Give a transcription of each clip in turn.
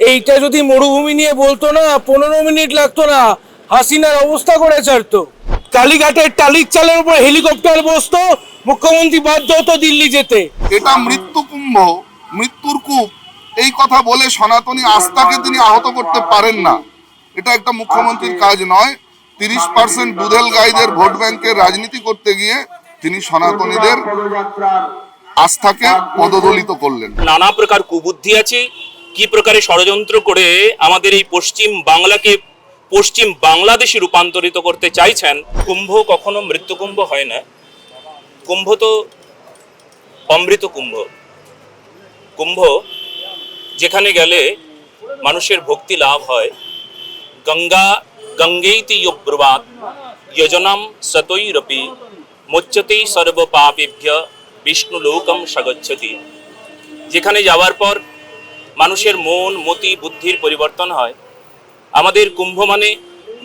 এইটা যদি মরুভূমি নিয়ে বলতো না পনেরো মিনিট লাগতো না। হাসিনার অবস্থা করে ছাড়তো। কালীঘাটের টালির চালের উপর হেলিকপ্টার বসতো মুখ্যমন্ত্রী বাধ্য হতো দিল্লি যেতে। এটা মৃত্যু কুম্ভ মৃত্যুর কূপ এই কথা বলে সনাতনী আস্থাকে তিনি আহত করতে পারেন না। এটা একটা মুখ্যমন্ত্রীর কাজ নয়। তিরিশ পার্সেন্ট দুধেল গাইদের ভোট ব্যাংকের রাজনীতি করতে গিয়ে তিনি সনাতনীদের আস্থাকে পদদলিত করলেন। নানা প্রকার কুবুদ্ধি আছে। কি প্রকারে ষড়যন্ত্র করে আমাদের এই পশ্চিম বাংলাকে পশ্চিম বাংলাদেশে রূপান্তরিত করতে চাইছেন, কুম্ভ কখনো মৃত্যু কুম্ভ হয় না। কুম্ভ তো অমৃত কুম্ভ। কুম্ভ যেখানে গেলে মানুষের ভক্তি লাভ হয়। গঙ্গা গঙ্গেইতি ব্রুবাত যজনাম সতৈরপি, মুচ্যতে সর্ব পাপেভ্য বিষ্ণু লোকম সগচ্ছতি যেখানে যাওয়ার পর মানুষের মন, মতি, বুদ্ধির পরিবর্তন হয়। আমাদের কুম্ভ মানে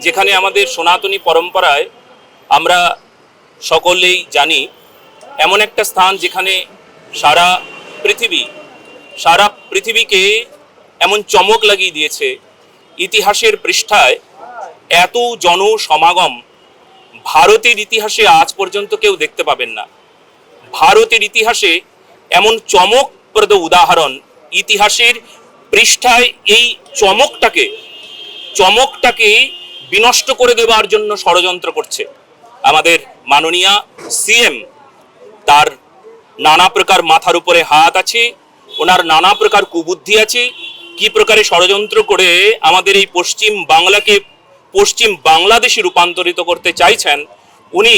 যেখানে আমাদের সনাতনী পরম্পরায় আমরা সকলেই জানি, এমন একটা স্থান যেখানে সারা পৃথিবী, সারা পৃথিবীকে এমন চমক লাগিয়ে দিয়েছে। ইতিহাসের পৃষ্ঠায় এত জনসমাগম ভারতের ইতিহাসে আজ পর্যন্ত কেউ দেখতে পাবেন না। ভারতের ইতিহাসে এমন চমকপ্রদ উদাহরণ ইতিহাসের পৃষ্ঠায় এই চমকটাকে চমকটাকে বিনষ্ট করে দেওয়ার জন্য ষড়যন্ত্র করছে। আমাদের মাননীয়া সিএম, তার নানা প্রকার মাথার উপরে হাত আছে, ওনার নানা প্রকার কুবুদ্ধি আছে, কি প্রকারে ষড়যন্ত্র করে আমাদের এই পশ্চিম বাংলাকে, পশ্চিম বাংলাদেশে রূপান্তরিত করতে চাইছেন, উনি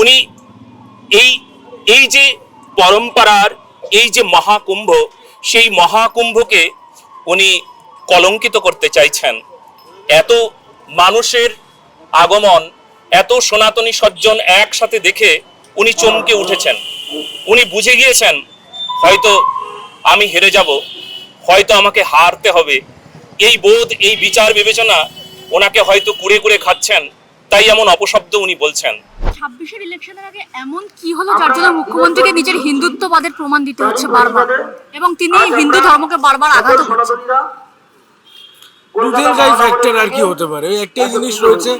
উনি এই এই যে পরম্পরার, এই যে মহাকুম্ভ সেই মহাকুম্ভকে উনি কলঙ্কিত করতে চাইছেন। এত মানুষের আগমন, এত সনাতনী সজ্জন একসাথে দেখে উনি চমকে উঠেছেন। উনি বুঝে গিয়েছেন, হয়তো আমি হেরে যাব, হয়তো আমাকে হারতে হবে। এই বোধ, এই বিচার বিবেচনা ওনাকে হয়তো কুড়ে কুড়ে খাচ্ছেন, তাই এমন অপশব্দ উনি বলছেন। ছাব্বিশের ইলেকশনের আগে এমন কি হলো যার জন্য মুখ্যমন্ত্রীকে নিজের হিন্দুত্ববাদের প্রমাণ দিতে হচ্ছে বারবার। এবং তিনি হিন্দু ধর্মকে বারবার আঘাত করছেন। দুধের গাই ফ্যাক্টর আর কি হতে পারে। ওই একটাই জিনিস রয়েছে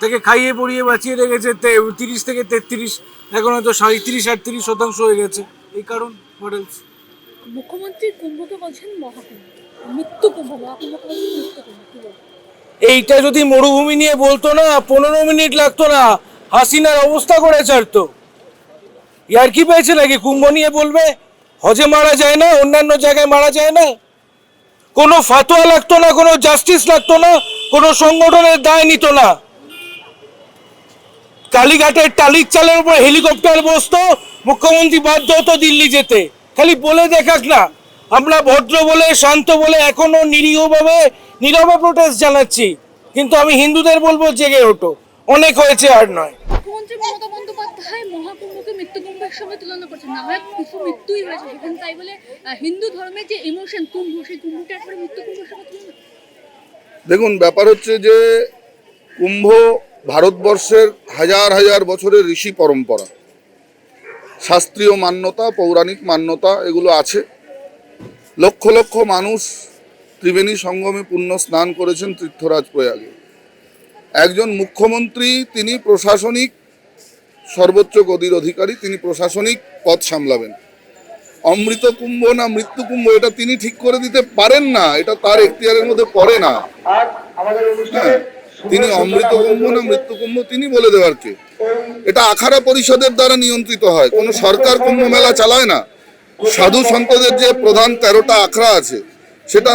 তাকে খাইয়ে পড়িয়ে বাঁচিয়ে রেখেছে তিরিশ থেকে তেত্রিশ এখন হয়তো সাঁত্রিশ আটত্রিশ শতাংশ হয়ে গেছে। এই কারণ মডেলস মুখ্যমন্ত্রী কুম্ভকে বলছেন মহাকুম্ভ। মৃত্যু কুম্ভ মহাকুম্ভকে বলছেন মৃত্যু কুম্ভ। এইটা যদি মরুভূমি নিয়ে বলতো না পনেরো মিনিট লাগতো না। হাসিনার অবস্থা করে ছাড়তো ইয়ার কি পেয়েছে নাকি? কুম্ভ নিয়ে বলবে, হজে মারা যায় না, অন্যান্য জায়গায় মারা যায় না। কোনো ফাতোয়া লাগতো না, কোনো জাস্টিস লাগতো না, কোনো সংগঠনের দায় নিত না। কালীঘাটের টালির চালের উপর হেলিকপ্টার বসতো, মুখ্যমন্ত্রী বাধ্য হতো দিল্লি যেতে। খালি বলে দেখাক না। আমরা ভদ্র বলে, শান্ত বলে, এখনও নিরীহভাবে, নীরবে প্রোটেস্ট জানাচ্ছি। কিন্তু আমি হিন্দুদের বলব, জেগে ওঠো। অনেক হয়েছে আর নয়। মমতা বন্দ্যোপাধ্যায় মহাকুম্ভকে মৃত্যু কুম্ভের সঙ্গে তুলনা করছেন। না হয় কিছু মৃত্যুই হয়েছে সেখানে তাই বলে হিন্দু ধর্মের যে ইমোশন কুম্ভ, সেই কুম্ভটা একবারে মৃত্যু কুম্ভের সঙ্গে তুলনা দেখুন, ব্যাপার হচ্ছে যে কুম্ভ ভারতবর্ষের হাজার হাজার বছরের ঋষি পরম্পরা। শাস্ত্রীয় মান্যতা, পৌরাণিক মান্যতা এগুলো আছে। লক্ষ লক্ষ মানুষ ত্রিবেণী সঙ্গমে পুণ্য স্নান করেছেন তীর্থরাজ প্রয়াগে। একজন মুখ্যমন্ত্রী, তিনি প্রশাসনিক সর্বোচ্চ গদির অধিকারী তিনি প্রশাসনিক পদ সামলাবেন। অমৃত কুম্ভ না মৃত্যু কুম্ভ এটা তিনি ঠিক করে দিতে পারেন না এটা তার এখতিয়ারের মধ্যে পড়ে না। হ্যাঁ, তিনি অমৃত কুম্ভ না মৃত্যু কুম্ভ তিনি বলে দেওয়ার কে? এটা আখাড়া পরিষদের দ্বারা নিয়ন্ত্রিত হয় কোনো সরকার কুম্ভ মেলা চালায় না। সাধু সন্তদের যে প্রধান তেরোটা আখড়া আছে সেটা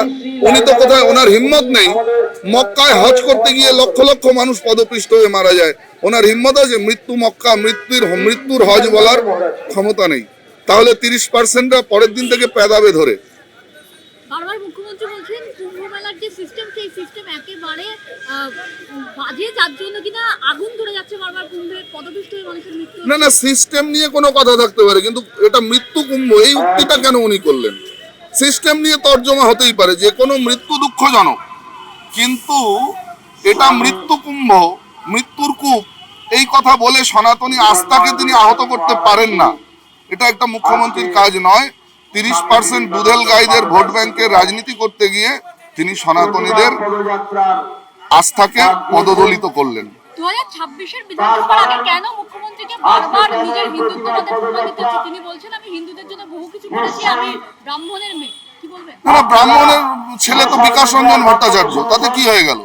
উনি তো কোথায় ওনার হিম্মত নেই। মক্কায় হজ করতে গিয়ে লক্ষ লক্ষ মানুষ পদপৃষ্ট হয়ে মারা যায়। ওনার হিম্মত আছে মৃত্যু মক্কা মৃত্যুর মৃত্যুর হজ বলার ক্ষমতা নেই। তাহলে তিরিশ পার্সেন্টরা পরের দিন থেকে পেদাবে ধরে। বারবার মুখ্যমন্ত্রী বলছেন কুম্ভ যে সিস্টেম সেই সিস্টেম একেবারে বাজে যার জন্য কিনা আগুন ধরে যাচ্ছে বারবার কুম্ভে পদপিষ্ট হয়ে মানুষের মৃত্যু। না না সিস্টেম নিয়ে কোনো কথা থাকতে পারে কিন্তু এটা মৃত্যু কুম্ভ এই উক্তিটা কেন উনি করলেন? সিস্টেম নিয়ে তর্জমা হতেই পারে, যে কোনো মৃত্যু দুঃখজনক কিন্তু এটা মৃত্যু কুম্ভ, মৃত্যুর কূপ, এই কথা বলে সনাতনী আস্থাকে তিনি আহত করতে পারেন না। এটা একটা মুখ্যমন্ত্রীর কাজ নয়। তিরিশ পার্সেন্ট দুধেল গাইদের ভোট ব্যাংকের রাজনীতি করতে গিয়ে তিনি সনাতনীদের আস্থাকে পদদলিত করলেন। দু হাজার ছাব্বিশের বিধানসভার আগে কেন মুখ্যমন্ত্রীকে বারবার নিজের হিন্দুত্ববাদের হচ্ছে? তিনি বলছেন আমি হিন্দুদের জন্য বহু কিছু করেছি আমি ব্রাহ্মণের মেয়ে। কি বলবেন? না না, ব্রাহ্মণের ছেলে তো বিকাশ রঞ্জন ভট্টাচার্য তাতে কি হয়ে গেল?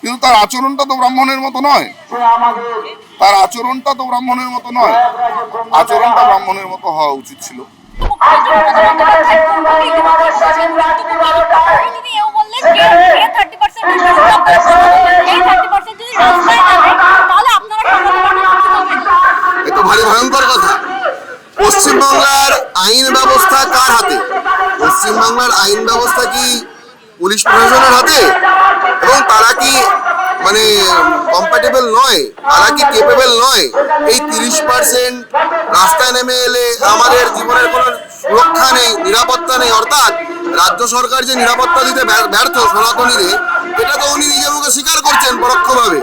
কিন্তু তার আচরণটা তো ব্রাহ্মণের মতো নয়। তার আচরণটা তো ব্রাহ্মণের মতো নয়। আচরণটা ব্রাহ্মণের মতো হওয়া উচিত ছিল। তিনি বললেন তো ভারী ভয়ঙ্কর কথা। পশ্চিমবাংলার আইন ব্যবস্থা কার হাতে? পশ্চিমবাংলার আইন ব্যবস্থা কি পুলিশ প্রশাসনের হাতে? এবং তারা কি মানে কম্প্যাটেবল নয়? তারা কি কেপেবল নয়? এই তিরিশ পার্সেন্ট রাস্তায় নেমে এলে আমাদের জীবনের কোনো সুরক্ষা নেই, নিরাপত্তা নেই। অর্থাৎ রাজ্য সরকার যে নিরাপত্তা দিতে ব্যর- ব্যর্থ সনাতনীদের করছেন পরোক্ষভাবে।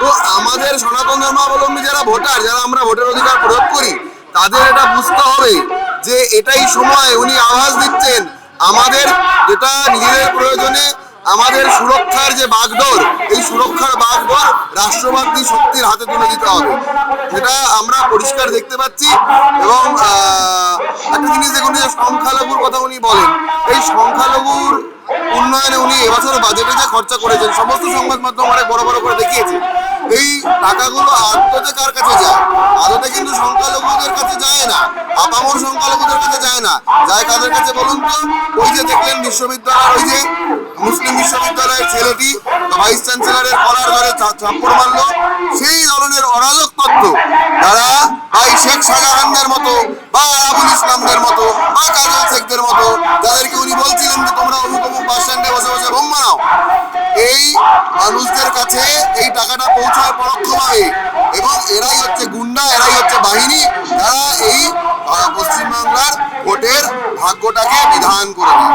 তো আমাদের সনাতন ধর্মাবলম্বী যারা ভোটার, যারা আমরা ভোটের অধিকার প্রয়োগ করি, তাদের এটা বুঝতে হবে যে এটাই সময়। উনি আভাস দিচ্ছেন, আমাদের যেটা নিজেদের প্রয়োজনে আমাদের সুরক্ষার যে বাগডোর, এই সুরক্ষার বাগডোর রাষ্ট্রবাদী শক্তির হাতে তুলে দিতে হবে। যেটা আমরা পরিষ্কার দেখতে পাচ্ছি এবং একটা জিনিস দেখুন যে সংখ্যালঘুর কথা উনি বলেন। এই সংখ্যালঘুর উন্নয়নে উনি এবছর বাজেটে যে খরচা করেছেন। সমস্ত সংবাদ মাধ্যম অনেক বড় বড় করে দেখিয়েছে। এই টাকাগুলো আদতে কার কাছে যায়? আদতে কিন্তু সংখ্যালঘুদের কাছে যায় না। আপামর সংখ্যালঘুদের কাছে যায় না। যায় কাদের কাছে বলুন তো? ওই যে দেখলেন বিশ্ববিদ্যালয়ের ওই যে মুসলিম বিশ্ববিদ্যালয়ের ছেলেটি, ভাইস চ্যান্সেলরের কলার ধরে চা- চাপ্পড় মারলো। সেই ধরনের অরাজক তত্ত্ব যারা ভাই শেখ শাহজাহানদের মতো বা আরাবুল ইসলামদের মতো বা কাজল শেখদের মতো, যাদেরকে উনি বলছিলেন এই মানুষদের কাছে এই টাকাটা পৌঁছায় পরোক্ষভাবে। এবং এরাই হচ্ছে গুন্ডা, এরাই হচ্ছে বাহিনী, যারা এই পশ্চিমবাংলার ভোটের ভাগ্যটাকে বিধান করে দেয়।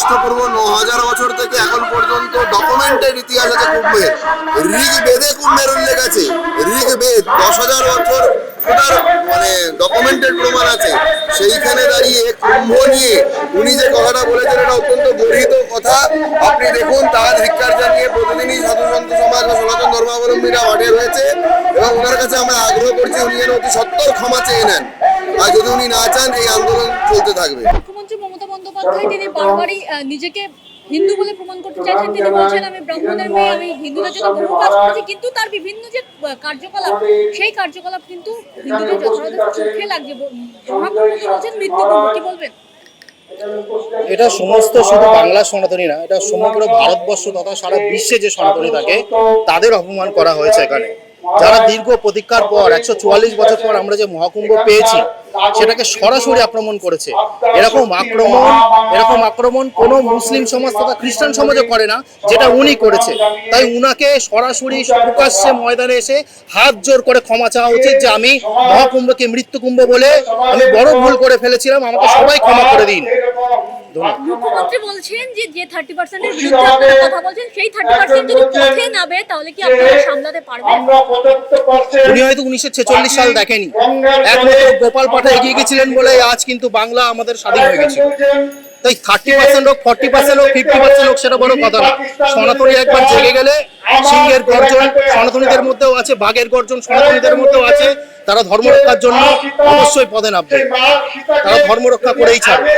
খ্রিস্টপূর্ব ন হাজার বছর থেকে এখন পর্যন্ত ডকুমেন্টের ইতিহাস আছে কুম্ভের ঋগ বেদে কুম্ভের উল্লেখ আছে। ঋগ বেদ দশ হাজার বছর ওটার মানে ডকুমেন্টেড প্রমাণ আছে। সেইখানে দাঁড়িয়ে কুম্ভ নিয়ে উনি যে কথাটা বলেছেন, এটা অত্যন্ত গর্হিত কথা। আপনি দেখুন, তার ধিক্কার জানিয়ে প্রতিদিনই সাধু সন্ত সমাজ বা সনাতন ধর্মাবলম্বীরা মাঠে রয়েছে। ওনার কাছে আমরা আগ্রহ করছি উনি যেন অতি সত্তর ক্ষমা চেয়ে নেন। আর যদি উনি না চান এই আন্দোলন চলতে থাকবে। মুখ্যমন্ত্রী মমতা বন্দ্যোপাধ্যায় তিনি বারবারই নিজেকে হিন্দু বলে প্রমাণ করতে চাইছেন। তিনি বলছেন আমি ব্রাহ্মণের মেয়ে আমি হিন্দুদের জন্য বহু কাজ করেছি কিন্তু তার বিভিন্ন যে কার্যকলাপ সেই কার্যকলাপ কিন্তু হিন্দুদের যথাযথ চোখে লাগছে। মহাপ্রভু বলছেন মৃত্যু কি বলবেন? এটা সমস্ত শুধু বাংলা সনাতনী না এটা সমগ্র ভারতবর্ষ তথা সারা বিশ্বে যে সনাতনী থাকে তাদের অপমান করা হয়েছে এখানে। যারা দীর্ঘ প্রতীক্ষার পর একশো চুয়াল্লিশ বছর পর আমরা যে মহাকুম্ভ পেয়েছি সেটাকে সরাসরি আক্রমণ করেছে। এরকম আক্রমণ এরকম আক্রমণ কোনো মুসলিম সমাজ তথা খ্রিস্টান সমাজও করে না যেটা উনি করেছে। তাই উনাকে সরাসরি প্রকাশ্যে ময়দানে এসে হাত জোর করে ক্ষমা চাওয়া উচিত যে আমি মহাকুম্ভকে মৃত্যুকুম্ভ বলে আমি বড় ভুল করে ফেলেছিলাম আমাকে সবাই ক্ষমা করে দিন। মুখ্যমন্ত্রী বলছেন যে যে থার্টি পার্সেন্টের বিরুদ্ধে আপনারা কথা বলছেন সেই থার্টি পার্সেন্ট যদি পথে নামে তাহলে কি আপনারা সামলাতে পারবেন? উনি হয়তো উনিশশো ছেচল্লিশ সাল দেখেনি। একমাত্র গোপাল পাঠা এগিয়ে গেছিলেন বলে আজ কিন্তু বাংলা আমাদের স্বাধীন হয়ে গেছে। তাই থার্টি পার্সেন্ট হোক ফর্টি পার্সেন্ট হোক ফিফটি পার্সেন্ট হোক, সেটা বড় কথা না সনাতনী একবার জেগে গেলে সিংহের গর্জন সনাতনীদের মধ্যেও আছে, বাঘের গর্জন সনাতনীদের মধ্যেও আছে। তারা ধর্ম রক্ষার জন্য অবশ্যই পদে নামবে। তারা ধর্ম রক্ষা করেই ছাড়বে।